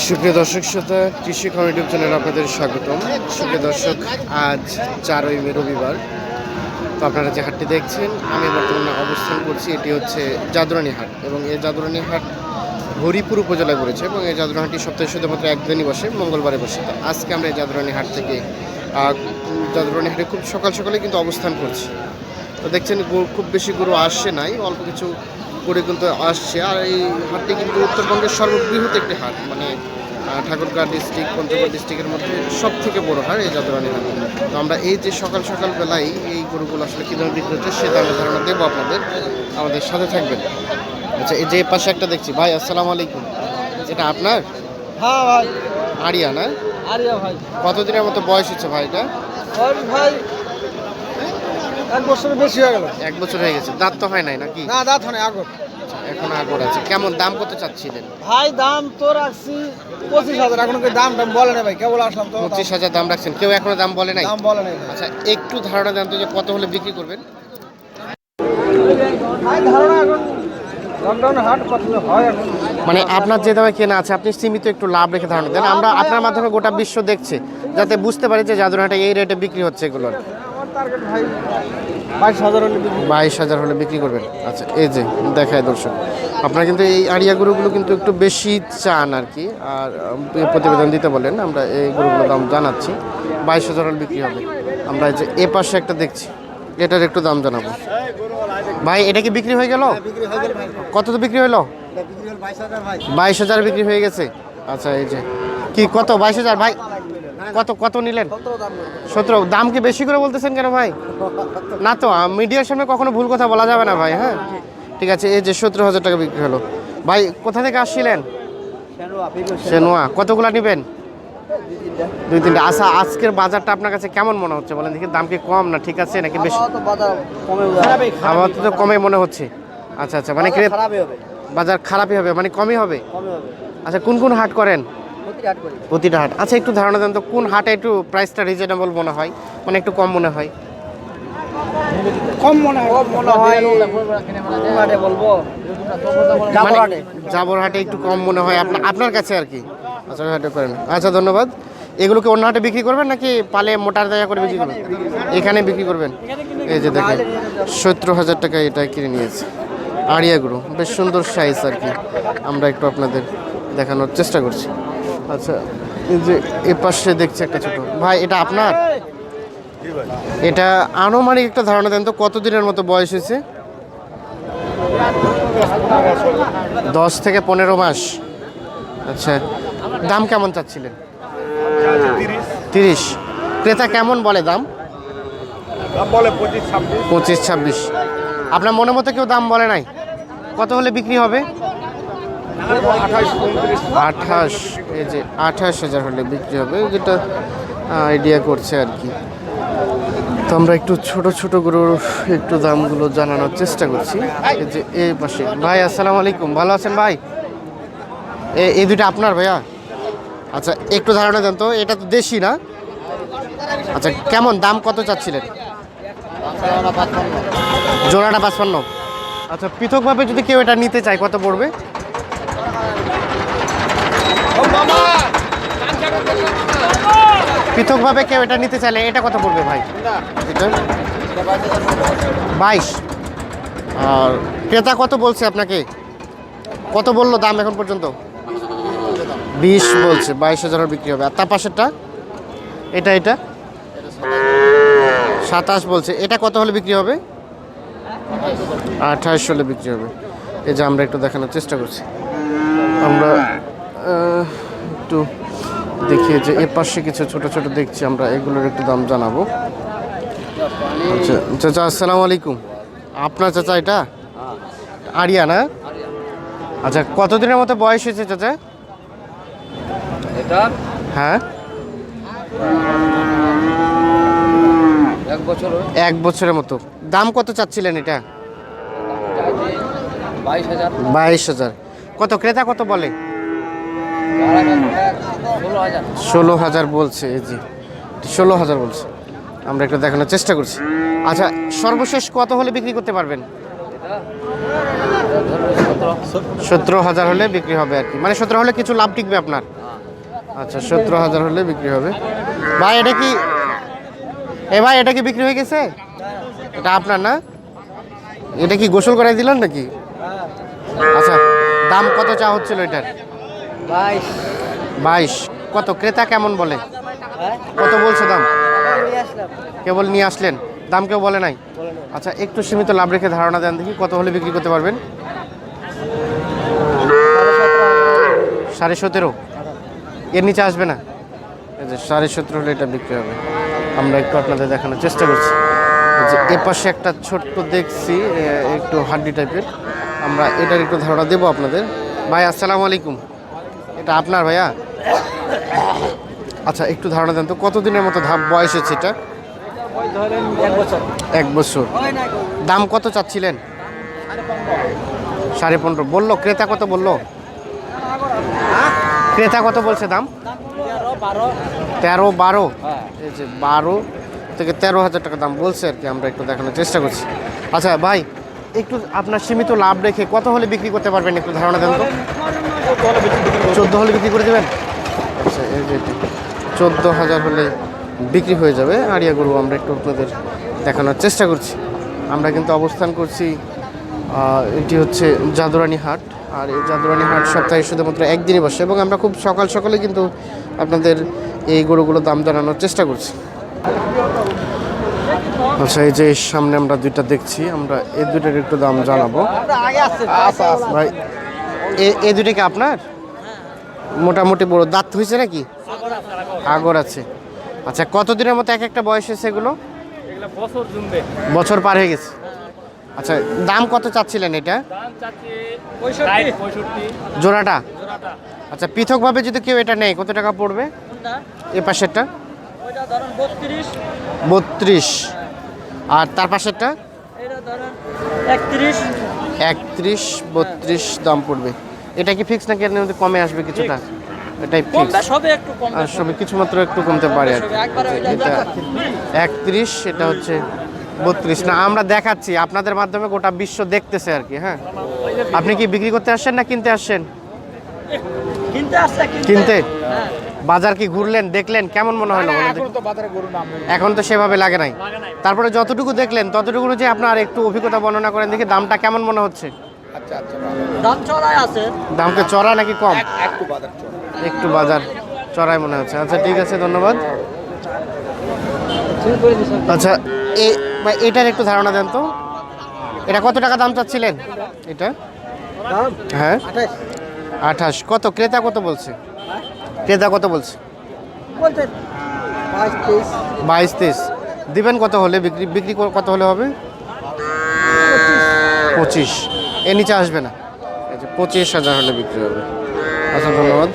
সুপ্রিয় দর্শক শ্রোতা, কৃষি ইউটিউব চ্যানেলে আপনাদের স্বাগতম। সুপ্রিয় দর্শক, আজ চারই মে, রবিবার। তো আপনারা যে হাটটি দেখছেন, আমি বর্তমানে অবস্থান করছি, এটি হচ্ছে জাদুরানি হাট এবং এই জাদুরানি হাট হরিপুর উপজেলায় পড়েছে এবং এই জাদুরানি হাটটি সপ্তাহে শুধুমাত্র একদিনই বসে, মঙ্গলবারে বসে। তো আজকে আমরা এই জাদুরানি হাট থেকে জাদুরানি হাটে খুব সকাল সকালে কিন্তু অবস্থান করছি। তো দেখছেন খুব বেশি গরু আসছে নাই, অল্প কিছু গরু কিন্তু আসছে। আর এই হাটটি কিন্তু উত্তরবঙ্গের সর্ববৃহৎ একটি হাট। মানে আহ, ঠাকুরগাঁও ডিস্ট্রিক্ট পঞ্চগড় ডিস্ট্রিক্টের মধ্যে সব থেকে বড় হাট এই জাদুরানি হাট। তো আমরা এই যে সকাল সকাল বেলায় এই গরুগুলো আসলে কীভাবে বিক্রি হচ্ছে সে দামে ধারণা দেবো আপনাদের। আমাদের সাথে থাকবেন। আচ্ছা এই যে পাশে একটা দেখছি। ভাই আসসালামু আলাইকুম। এটা আপনার? হ্যাঁ ভাই। আরিয়া না? আরিয়া ভাই। কতদিনের মতো বয়স হচ্ছে ভাইটা? ভাই এক বছরের বেশি হয়ে গেল। এক বছর হয়ে গেছে। দাঁত তো হয় নাই নাকি? না দাঁত হয় আগর। এখন আগর আছে। কেমন দাম কত চাচ্ছিলেন? ভাই দাম তো রাখছি পঁচিশ হাজার। এখন কি দাম টাম বলে না ভাই? কেবল আসলাম তো। পঁচিশ হাজার দাম রাখছেন। কেউ এখনও দাম বলে নাই? দাম বলে নাই আচ্ছা একটু ধারণা দেন তো যে কত হলে বিক্রি করবেন। ধারণা এখন মানে আপনার যে দামে কেনা আছে আপনি সীমিত একটু লাভ রেখে ধারণা দেন। আমরা আপনার মাধ্যমে গোটা বিশ্ব দেখছে যাতে বুঝতে পারি যে জাদুরহাটে এই রেটে বিক্রি হচ্ছে এগুলোর। আমার টার্গেট ভাই বাইশ হাজার হলে বিক্রি। করবেন। আচ্ছা এই যে দেখায় দর্শক। আপনারা কিন্তু এই আড়িয়া গরুগুলো কিন্তু একটু বেশি চান আর কি। আর প্রতিবেদন দিতে বলেন আমরা এই গরুগুলোর দাম জানাচ্ছি। বাইশ হাজার হলে বিক্রি হবে। আমরা এই যে এ পাশে একটা দেখছি। এটার একটু দাম জানাব। ভাই এটা কি বিক্রি হয়ে গেল? হয়ে কত তো বিক্রি হলো? বাইশ হাজার বিক্রি হয়ে গেছে। আচ্ছা এই যে কি কত? বাইশ হাজার? ভাই কত কত নিলেন? সতেরো দাম কি বেশি করে বলতেছেন কেন ভাই? না তো মিডিয়ার সামনে কখনো ভুল কথা বলা যাবে না ভাই হ্যাঁ? ঠিক আছে এই যে সতেরো হাজার টাকা বিক্রি হলো। ভাই কোথা থেকে আসছিলেন? সেনোয়া কতগুলা নেবেন? দুই তিনটা। আচ্ছা আজকের বাজারটা আপনার কাছে কেমন মনে হচ্ছে বলেন দেখি দাম কি কম না ঠিক আছে নাকি বেশি? আবার তো কমে মনে হচ্ছে। আচ্ছা আচ্ছা মানে বাজার খারাপই হবে। মানে কমই হবে। আচ্ছা কোন কোন হাট করেন? প্রতিটা হাট আচ্ছা একটু ধারণা দেন তো কোন হাটে একটু প্রাইসটা রিজনেবল মনে হয়? মানে একটু কম মনে হয়? কম মনে হয় কম মনে হয়। হাটে বলব মানে জাবর হাটে। একটু কম মনে হয় আপনার আপনার কাছে আর কি? আচ্ছা হাটে করেন। আচ্ছা ধন্যবাদ। এগুলোকে অন্য হাটে বিক্রি করবেন নাকি পালে মোটার দেয়া করে বিক্রি করবেন? এখানে বিক্রি করবেন? এই যে দেখেন সতেরো হাজার টাকা এটা কিনে নিয়েছে। আড়িয়াগুলো বেশ সুন্দর সাইজ আর কি। আমরা একটু আপনাদের দেখানোর চেষ্টা করছি। আচ্ছা এই যে এ পাশে দেখছি একটা ছোট। ভাই, এটা আপনার? এটা আনুমানিক একটা ধারণা দেন তো, কতদিনের মতো বয়স হয়েছে? দশ থেকে পনেরো মাস। আচ্ছা দাম কেমন চাচ্ছিলেন? তিরিশ। ক্রেতা কেমন বলে দাম? পঁচিশ, ছাব্বিশ। আপনার মনে মতো কেউ দাম বলে নাই? কত হলে বিক্রি হবে? আঠাশ, এই যে আঠাশ হাজার হলে বিক্রি হবে, যেটা আইডিয়া করছে আর কি। তো আমরা একটু ছোট ছোট গরুর একটু দামগুলো জানানোর চেষ্টা করছি। এই যে এই পাশে, ভাই, আসসালামু আলাইকুম, ভালো আছেন ভাই? এ- এই দুইটা আপনার ভাইয়া? আচ্ছা একটু ধারণা দেন তো, এটা তো দেশি না? আচ্ছা কেমন, দাম কত চাচ্ছিলেন? জোড়াটা পাঁচপান্ন। আচ্ছা পৃথকভাবে যদি কেউ এটা নিতে চায়, কত পড়বে? পৃথকভাবে কেউ এটা নিতে চাইলে এটা কত পড়বে ভাই? বাইশ। আর ক্রেতা কত বলছে আপনাকে? কত বলল দাম এখন পর্যন্ত? বিশ বলছে বাইশ হাজারের বিক্রি হবে। আর তার পাশেরটা এটা এটা? সাতাশ বলছে। এটা কত হলে বিক্রি হবে? আঠাশ হলে বিক্রি হবে। এই যে আমরা একটু দেখানোর চেষ্টা করছি। আমরা একটু দেখি যে এ পাশে কিছু ছোট ছোট দেখছি আমরা এগুলোর একটু দাম জানাব। আচ্ছা চাচা আসসালামু আলাইকুম। আপনার চাচা এটা? আরিয়া না আচ্ছা কতদিনের মতো বয়স হয়েছে চাচা? এটা? হ্যাঁ? এক বছরের মতো। দাম কত চাচ্ছিলেন এটা? বাইশ হাজার। বাইশ হাজার। কত ক্রেতা, কত বলে? ষোলো হাজার বলছে, এই জি ষোলো হাজার বলছে। আমরা একটু দেখানোর চেষ্টা করছি। আচ্ছা সর্বশেষ কত হলে বিক্রি করতে পারবেন? সতেরো হাজার হলে বিক্রি হবে আর কি। মানে সতেরো হলে কিছু লাভ টিকবে আপনার? আচ্ছা সতেরো হাজার হলে বিক্রি হবে। ভাই, এটা কি এ ভাই, এটা কি বিক্রি হয়ে গেছে? এটা আপনার না? এটা কি গোসল করাই দিলেন নাকি? আচ্ছা দাম কত চা হচ্ছিল এটার? বাইশ। বাইশ। কত? ক্রেতা কেমন বলে? হ্যাঁ? কত বলছে দাম? কেবল নিয়ে আসলেন? দাম কেউ বলে নাই? আচ্ছা একটু সীমিত লাভ রেখে ধারণা দেন দেখি কত হলে বিক্রি করতে পারবেন। সাড়ে সতেরো। এর নিচে আসবে না? যে সাড়ে সতেরো হলে এটা বিক্রি হবে। আমরা একটু আপনাদের দেখানোর চেষ্টা করছি। যে এ পাশে একটা ছোট্ট দেখছি একটু হাড্ডি টাইপের আমরা এটার একটু ধারণা দেবো আপনাদের। ভাই, আসসালামু আলাইকুম। এটা আপনার ভাইয়া? আচ্ছা একটু ধারণা দেন তো, কতদিনের মতো ধাপ, বয়স হচ্ছে এটা? এক বছর। দাম কত চাচ্ছিলেন? সাড়ে পনেরো। বলল, ক্রেতা কত বলল? ক্রেতা কত বলছে দাম? তেরো বারো। এই যে বারো থেকে তেরো হাজার টাকা দাম বলছে আর কি, আমরা একটু দেখানোর চেষ্টা করছি। আচ্ছা ভাই একটু আপনার সীমিত লাভ রেখে কত হলে বিক্রি করতে পারবেন একটু ধারণা দেন তো? চোদ্দ হলে বিক্রি করে দেবেন? আচ্ছা চোদ্দ হাজার হলে বিক্রি হয়ে যাবে। আড়িয়া গরু আমরা একটু আপনাদের দেখানোর চেষ্টা করছি। আমরা কিন্তু অবস্থান করছি এটি হচ্ছে জাদুরানি হাট। আর এই জাদুরানি হাট সপ্তাহে শুধুমাত্র একদিনই বসে এবং আমরা খুব সকাল সকালে কিন্তু আপনাদের এই গরুগুলো দাম জানানোর চেষ্টা করছি। আচ্ছা এই যে সামনে আমরা দুইটা দেখছি আমরা এই দুইটার একটু দাম জানাব। ভাই এ- এই দুটো কি আপনার? মোটামুটি বড় দাঁত হয়েছে নাকি? আগর আছে। আচ্ছা কতদিনের মতো এক একটা বয়স হয়েছে এগুলো? বছর পার হয়ে গেছে। আচ্ছা দাম কত চাচ্ছিলেন এটা? জোড়াটা? জোড়াটা। আচ্ছা পৃথকভাবে যদি কেউ এটা নেয় কত টাকা পড়বে? এ পাশেরটা? ওইটা ধরেন বত্রিশ। বত্রিশ। আর তার পাশেরটা? একত্রিশ। বত্রিশ দাম পড়বে। এটা কি ফিক্স নাকি এর কমে আসবে কিছুটা? এটাই ফিক্স আর সবে কিছু মাত্র একটু কমতে পারে। এটা একত্রিশ এটা হচ্ছে বত্রিশ। না আমরা দেখাচ্ছি আপনাদের মাধ্যমে গোটা বিশ্ব দেখতেছে আর কি হ্যাঁ? আপনি কি বিক্রি করতে আসছেন না কিনতে আসছেন? কিনতে বাজার কি ঘুরলেন দেখলেন? কেমন মনে হলো এখন তো সেভাবে লাগে নাই। তারপরে যতটুকু দেখলেন ততটুকু যে আপনার একটু অভিজ্ঞতা বর্ণনা করেন দেখি দামটা কেমন মনে হচ্ছে? আচ্ছা আচ্ছা দাম চড়াই আছে। দামকে চড়া নাকি কম? একটু বাজার চড়াই। মনে হচ্ছে। আচ্ছা ঠিক আছে ধন্যবাদ। আচ্ছা এটার একটু ধারণা দেন তো। এটা কত টাকা দাম চাচ্ছিলেন? এটা? হ্যাঁ? আঠাশ। কত? ক্রেতা কত বলছে? ক্রেতা কত বলছে? বাইশ তেইশ। দিবেন কত হলে? বিক্রি বিক্রি কর- কত হলে হবে? পঁচিশ। এ নিচে আসবে না। পঁচিশ হাজার হলে বিক্রি হবে। আচ্ছা ধন্যবাদ।